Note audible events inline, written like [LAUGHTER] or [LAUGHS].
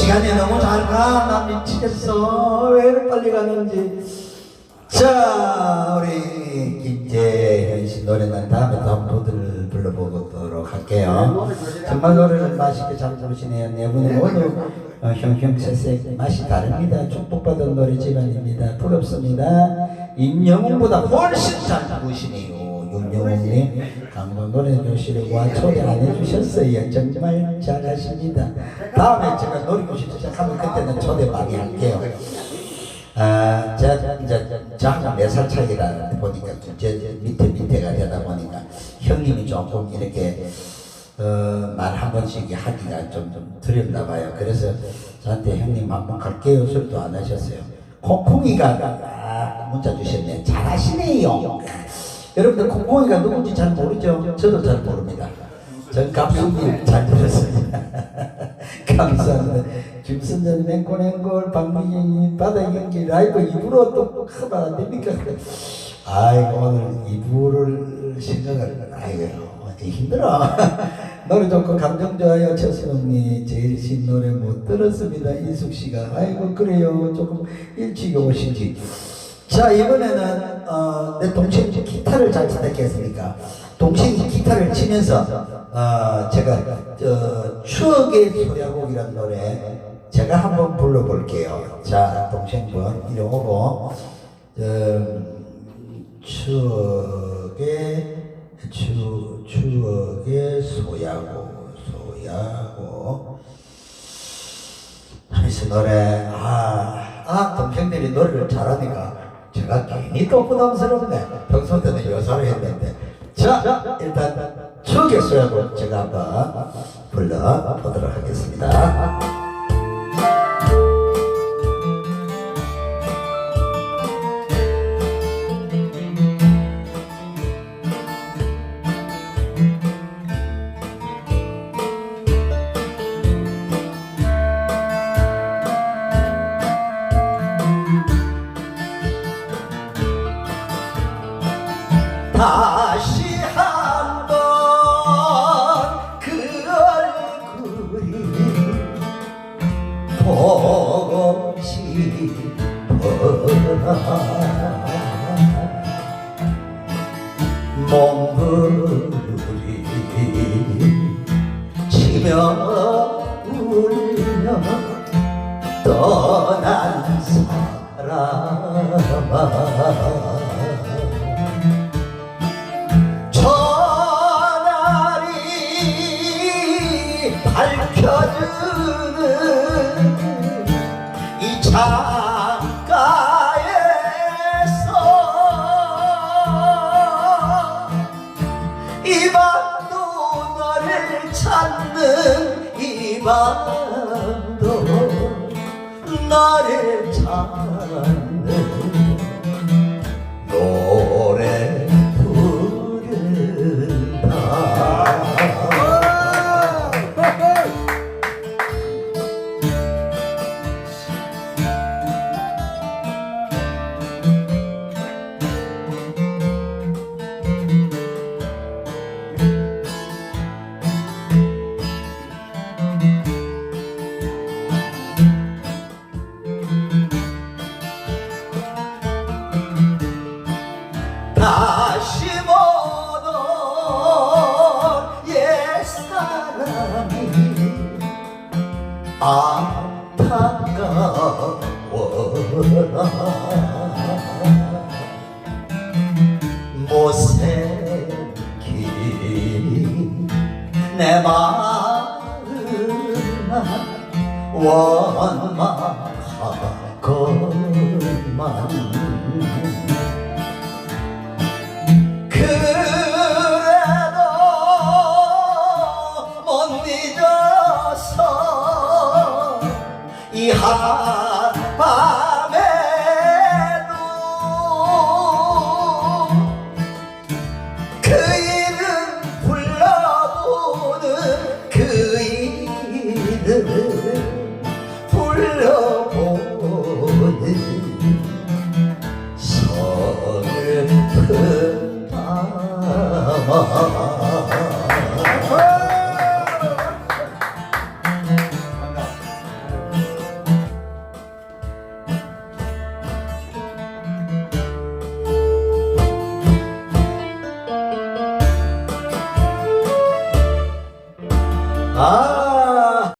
시간이 너무 잘 가. 나 미치겠어. 왜 이렇게 빨리 가는지. 자, 우리 김재현 씨 노래는 다음에 또 한번 불러보도록 할게요. 정말 노래를 맛있게 잘 부르시네요. 네 분이 모두 어, 형형색색 맛이 다릅니다. 축복받은 노래 집안입니다. 부럽습니다. 임영웅보다 훨씬 잘 부르시네요. 윤영웅님 강도 노래 교실과 초대 안 해주셨어요. 정말 잘하십니다. 다음에 제가 놀이교실 시작하면 그때는 초대 많이 할게요. 아, 제가 이제 저하고 네살 차이라 보니까 제 밑에 밑에가 되다 보니까 형님이 조금 이렇게 어, 말 한 번씩 하기가 좀, 좀 두렵나 봐요. 그래서 저한테 형님 한번 갈게요 소리도 안 하셨어요. 콩콩이가 아, 문자 주셨네. 잘하시네요. 여러분들 콩콩이가 누군지 잘 모르죠? 저도 잘 모릅니다. 전 갑순님 잘 들었습니다. [LAUGHS] 감사합니다. 김선전 맹골맹골 박미경이 바다 경기 라이브 입으로 또 하면 안 됩니까? 아이고 오늘 이부를 생각을 아이고 힘들어. [LAUGHS] 노래 좋고 감정 좋아요 최수롱님 제일 신 노래 못 들었습니다 이숙 씨가 아이고 그래요 조금 일찍 오시지. 자 이번에는 어, 내 동생이 기타를 잘 치겠습니까? 동생이 기타를 치면서 어, 제가 저, 추억의 소야곡이라는 노래 제가 한번 불러볼게요. 자 동생 분 이리 오고 어, 추억의 추, 추억의 소야곡 소야곡 하면서 노래 아, 아 동생들이 노래를 잘하니까 제가 괜히 또 부담스럽네. 평소 때는 여사를 했는데. 자 일단 추억의 소야곡 제가 한번 불러보도록 하겠습니다 몸부리 치며 울며 떠난 사람아 밝혀주는 이창 이 밤도 너를 찾는 내 마음만 원망하건만